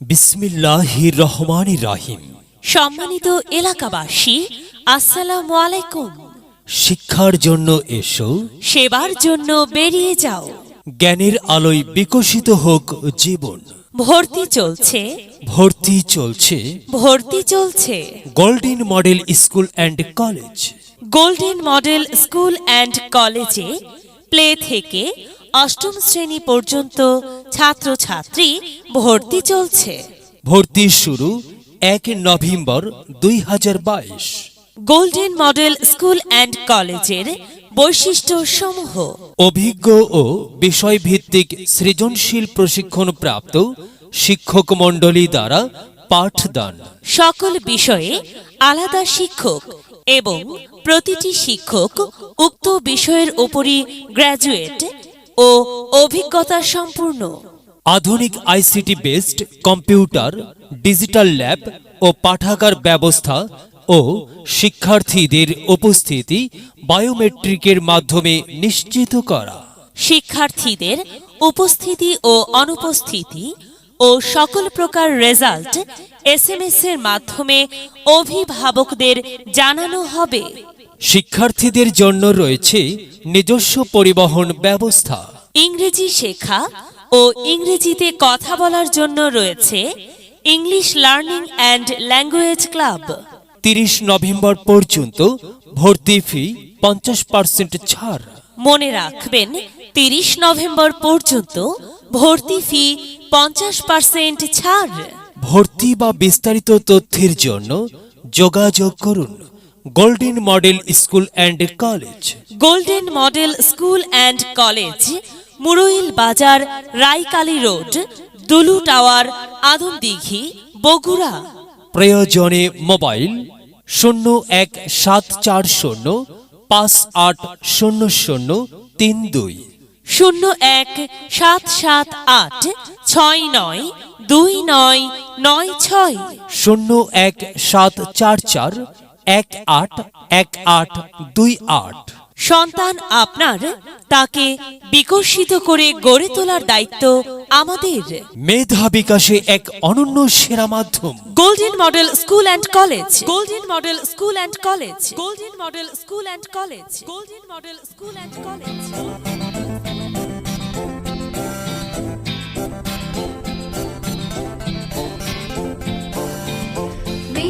বিসমিল্লাহির রহমানির রাহিম। সম্মানিত এলাকাবাসী আসসালামু আলাইকুম। শিক্ষার জন্য এসো। সেবার জন্য বেরিয়ে যাও। জ্ঞানের আলোয় বিকশিত হোক জীবন। ভর্তি চলছে। ভর্তি চলছে। ভর্তি চলছে। Golden model school and college golden model school and কলেজে প্লে থেকে অষ্টম শ্রেণি পর্যন্ত ছাত্রছাত্রী ভর্তি চলছে। ভর্তি শুরু এক নভেম্বর দুই হাজার বাইশ। গোল্ডেন মডেল স্কুল অ্যান্ড কলেজের বৈশিষ্ট্য সমূহ অভিজ্ঞ ও বিষয়ভিত্তিক সৃজনশীল প্রশিক্ষণ প্রাপ্ত শিক্ষক মণ্ডলী দ্বারা পাঠদান। সকল বিষয়ে আলাদা শিক্ষক এবং প্রতিটি শিক্ষক উক্ত বিষয়ের উপরই গ্র্যাজুয়েট ও অভিজ্ঞতা সম্পূর্ণ। আধুনিক ICT based computer digital lab ও পাঠাগার ব্যবস্থা ও শিক্ষার্থীদের উপস্থিতি বায়োমেট্রিকের মাধ্যমে নিশ্চিত করা। শিক্ষার্থীদের উপস্থিতি ও অনুপস্থিতি ও সকল প্রকার রেজাল্ট এসএমএস এর মাধ্যমে অভিভাবকদের জানানো হবে। শিক্ষার্থীদের জন্য রয়েছে নিজস্ব পরিবহন ব্যবস্থা। ইংরেজি শেখা ও ইংরেজিতে কথা বলার জন্য রয়েছে English learning and language club. তিরিশ নভেম্বর পর্যন্ত ভর্তি ফি পঞ্চাশ পার্সেন্ট ছাড়। মনে রাখবেন তিরিশ নভেম্বর পর্যন্ত ভর্তি ফি পঞ্চাশ পার্সেন্ট ছাড়। ভর্তি বা বিস্তারিত তথ্যের জন্য যোগাযোগ করুন golden model school and college. Golden model school and college Muruil বাজার রাইকালি রোড দুলু টাওয়ার আদমদিঘি বগুড়া। প্রয়োজনে মোবাইল শূন্য এক সাত চার শূন্য পাঁচ আট শূন্য শূন্য তিন দুই। শূন্য এক সাত সাত আট ছয় নয় দুই নয় নয় ছয়। শূন্য এক সাত চার চার এক আট এক আট দুই আট। সন্তান আপনার তাকে বিকশিত করে গড়ে তোলার দায়িত্ব আমাদের। মেধা বিকাশে এক অনন্য সেরা মাধ্যম। Golden model school and college golden model school and college golden model school and college golden model school and college We